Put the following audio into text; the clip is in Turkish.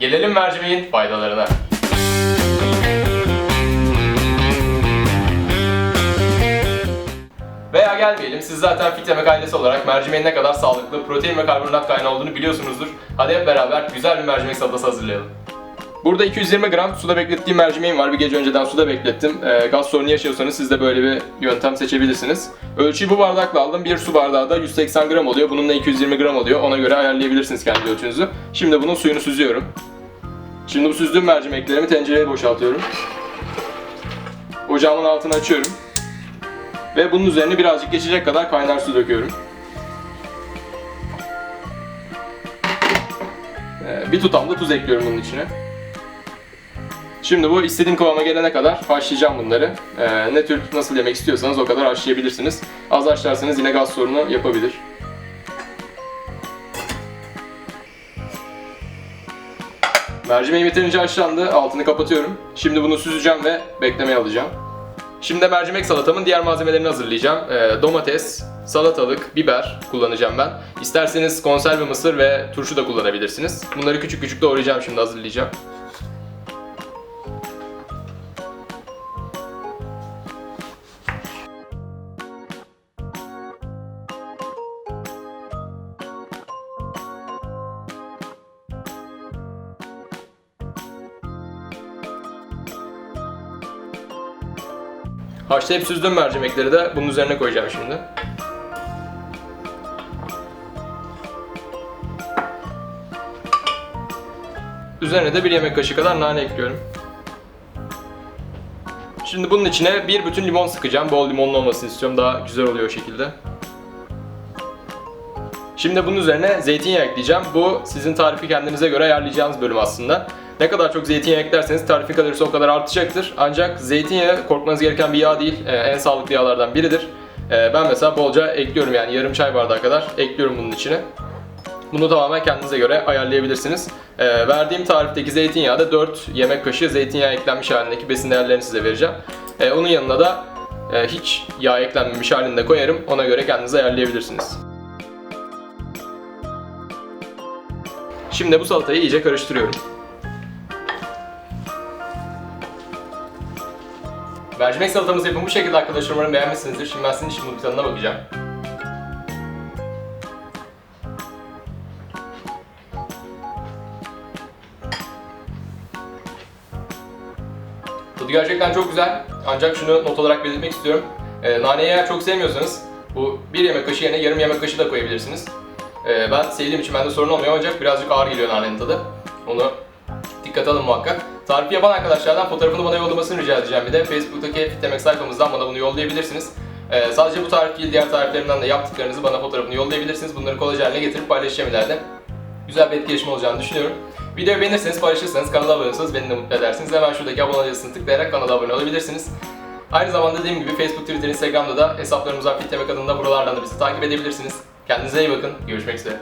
Gelelim mercimeğin faydalarına. Veya gelmeyelim. Siz zaten Fit Yemek ailesi olarak mercimeğin ne kadar sağlıklı, protein ve karbonhidrat kaynağı olduğunu biliyorsunuzdur. Hadi hep beraber güzel bir mercimek salatası hazırlayalım. Burada 220 gram suda beklettiğim mercimeğim var. Bir gece önceden suda beklettim. Ee, gaz sorunu yaşıyorsanız siz de böyle bir yöntem seçebilirsiniz. Ölçüyü bu bardakla aldım. Bir su bardağı da 180 gram oluyor. Bunun da 220 gram oluyor. Ona göre ayarlayabilirsiniz kendi ölçünüzü. Şimdi bunun suyunu süzüyorum. Şimdi bu süzdüğüm mercimeklerimi tencereye boşaltıyorum. Ocağımın altını açıyorum. Ve bunun üzerine birazcık geçecek kadar kaynar su döküyorum. Ee, Bir tutam da tuz ekliyorum bunun içine. Şimdi bu istediğim kıvama gelene kadar haşlayacağım bunları. Ee, ne tür nasıl yemek istiyorsanız o kadar haşlayabilirsiniz. Az haşlarsanız yine gaz sorunu yapabilir. Mercimeğim yeterince haşlandı. Altını kapatıyorum. Şimdi bunu süzeceğim ve beklemeye alacağım. Şimdi de mercimek salatamın diğer malzemelerini hazırlayacağım. Ee, domates, salatalık, biber kullanacağım ben. İsterseniz konserve mısır ve turşu da kullanabilirsiniz. Bunları küçük küçük doğrayacağım şimdi hazırlayacağım. Haşlayıp süzdüğüm mercimekleri de bunun üzerine koyacağım şimdi. Üzerine de bir yemek kaşığı kadar nane ekliyorum. Şimdi bunun içine bir bütün limon sıkacağım. Bol limonlu olmasını istiyorum. Daha güzel oluyor o şekilde. Şimdi bunun üzerine zeytinyağı ekleyeceğim. Bu sizin tarifi kendinize göre ayarlayacağınız bölüm aslında. Ne kadar çok zeytinyağı eklerseniz tarifin kalorisi o kadar artacaktır. Ancak zeytinyağı korkmanız gereken bir yağ değil. Ee, en sağlıklı yağlardan biridir. Ee, ben mesela bolca ekliyorum yani yarım çay bardağı kadar ekliyorum bunun içine. Bunu tamamen kendinize göre ayarlayabilirsiniz. Ee, verdiğim tarifteki zeytinyağı da 4 yemek kaşığı zeytinyağı eklenmiş halindeki besin değerlerini size vereceğim. Ee, onun yanına da e, hiç yağ eklenmemiş halinde koyarım. Ona göre kendiniz ayarlayabilirsiniz. Şimdi bu salatayı iyice karıştırıyorum. Mercimek salatamızı yapın bu şekilde arkadaşlar umarım beğenmişsinizdir. Şimdi ben sizin için bunun tadına bakacağım. Tadı gerçekten çok güzel. Ancak şunu not olarak belirtmek istiyorum. Ee, naneyi eğer çok sevmiyorsanız bu bir yemek kaşığı yerine yarım yemek kaşığı da koyabilirsiniz. Ee, ben sevdiğim için bende sorun olmuyor ancak birazcık ağır geliyor nanenin tadı. Onu dikkat alın muhakkak. Tarifi yapan arkadaşlardan fotoğrafını bana yollamasını rica edeceğim bir de. Facebook'taki Fitlemek sayfamızdan bana bunu yollayabilirsiniz. Ee, sadece bu tarif değil, diğer tariflerimden de yaptıklarınızı bana fotoğrafını yollayabilirsiniz. Bunları kolayca haline getirip paylaşacağım ileride. Güzel bir etkileşim olacağını düşünüyorum. Videoyu beğenirseniz, paylaşırsanız, kanala abone olursanız beni de mutlu edersiniz. Hemen şuradaki abone yazısını tıklayarak kanala abone olabilirsiniz. Aynı zamanda dediğim gibi Facebook, Twitter, Instagram'da da hesaplarımız var. Fitlemek adında buralardan da bizi takip edebilirsiniz. Kendinize iyi bakın. Görüşmek üzere.